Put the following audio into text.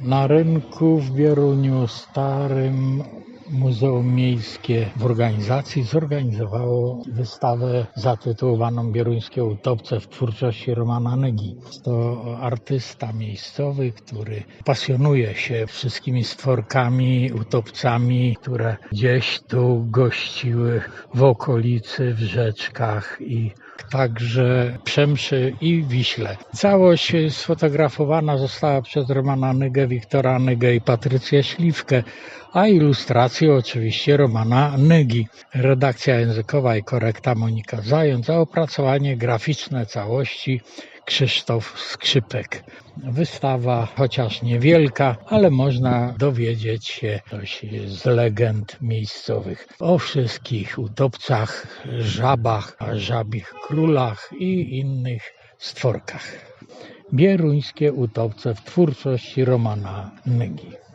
Na rynku w Bieruniu Starym Muzeum Miejskie w organizacji zorganizowało wystawę zatytułowaną Bieruńskie utopce w twórczości Romana Nygi. To artysta miejscowy, który pasjonuje się wszystkimi stworkami, utopcami, które gdzieś tu gościły w okolicy, w rzeczkach i także Przemszy i Wiśle. Całość sfotografowana została przez Romana Nygę, Wiktora Nygę i Patrycję Śliwkę, a ilustracje oczywiście Romana Nygi. Redakcja językowa i korekta Monika Zając, a opracowanie graficzne całości Krzysztof Skrzypek. Wystawa chociaż niewielka, ale można dowiedzieć się coś z legend miejscowych o wszystkich utopcach, żabach, żabich królach i innych stworkach. Bieruńskie utopce w twórczości Romana Nygi.